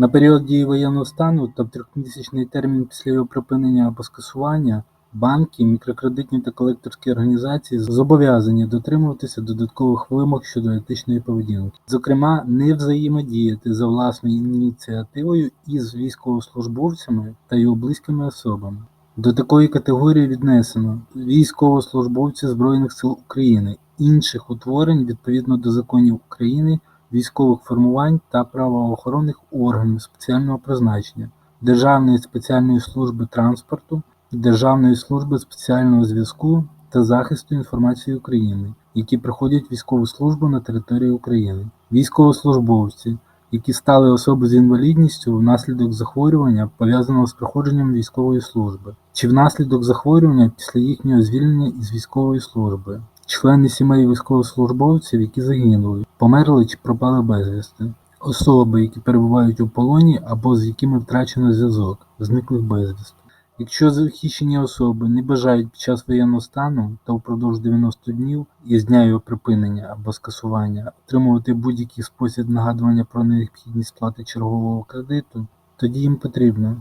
На період дії воєнного стану та в трьохмісячний термін після його припинення або скасування банки, мікрокредитні та колекторські організації зобов'язані дотримуватися додаткових вимог щодо етичної поведінки, зокрема, не взаємодіяти за власною ініціативою із військовослужбовцями та його близькими особами. До такої категорії віднесено військовослужбовці Збройних сил України, інших утворень відповідно до законів України, військових формувань та правоохоронних органів спеціального призначення, Державної спеціальної служби транспорту, Державної служби спеціального зв'язку та захисту інформації України, які проходять військову службу на території України, військовослужбовці, які стали особи з інвалідністю внаслідок захворювання, пов'язаного з проходженням військової служби, чи внаслідок захворювання після їхнього звільнення із військової служби, члени сімей військовослужбовців, які загинули, померли чи пропали безвісти, особи, які перебувають у полоні або з якими втрачено зв'язок, зниклих безвісти. Якщо захищені особи не бажають під час воєнного стану та впродовж 90 днів із дня його припинення або скасування отримувати будь-який спосіб нагадування про необхідність сплати чергового кредиту, тоді їм потрібно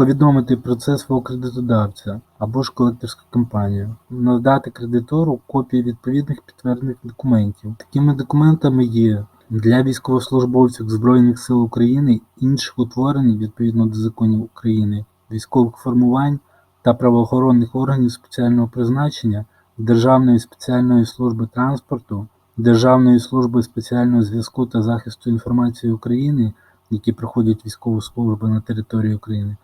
повідомити про це свого кредитодавця або ж колекторську компанію, надати кредитору копії відповідних підтверджених документів. Такими документами є для військовослужбовців Збройних сил України інших утворень відповідно до законів України військових формувань та правоохоронних органів спеціального призначення, Державної спеціальної служби транспорту, Державної служби спеціального зв'язку та захисту інформації України, які проходять військову службу на території України,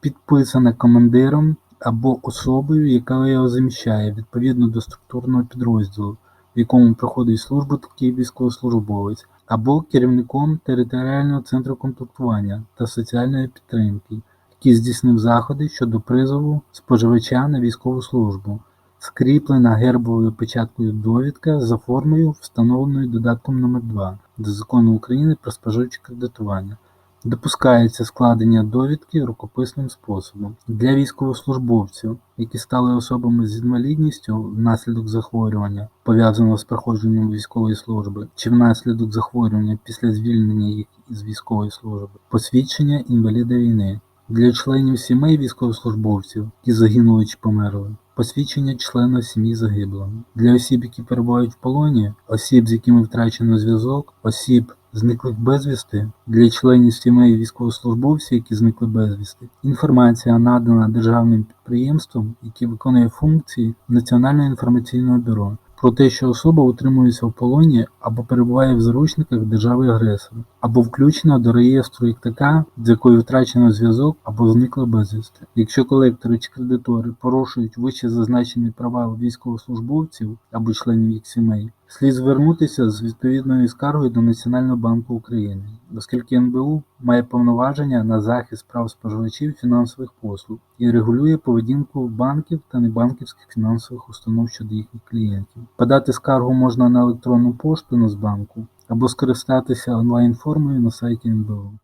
підписана командиром або особою, яка його заміщає відповідно до структурного підрозділу, в якому проходить службу такий військовослужбовець, або керівником територіального центру комплектування та соціальної підтримки який здійснив заходи щодо призову споживача на військову службу, скріплена гербовою печаткою довідка за формою, встановленою додатком номер 2 до Закону України про споживче кредитування. Допускається складення довідки рукописним способом для військовослужбовців, які стали особами з інвалідністю внаслідок захворювання, пов'язаного з проходженням військової служби, чи внаслідок захворювання після звільнення їх із військової служби, посвідчення інваліда війни. Для членів сімей військовослужбовців, які загинули чи померли, посвідчення члена сім'ї загиблого, для осіб, які перебувають в полоні, осіб, з якими втрачено зв'язок, осіб, зниклих безвісти, для членів сімей військовослужбовців, які зникли безвісти, інформація надана державним підприємством, яке виконує функції Національного інформаційного бюро про те, що особа утримується в полоні або перебуває в заручниках держави-агресора, або включена до реєстру як така, з якою втрачено зв'язок або зникла безвісти. Якщо колектори чи кредитори порушують вище зазначені права військовослужбовців або членів їх сімей, слід звернутися з відповідною скаргою до Національного банку України, оскільки НБУ має повноваження на захист прав споживачів фінансових послуг і регулює поведінку банків та небанківських фінансових установ щодо їхніх клієнтів. Подати скаргу можна на електронну пошту Нацбанку або скористатися онлайн-формою на сайті НБУ.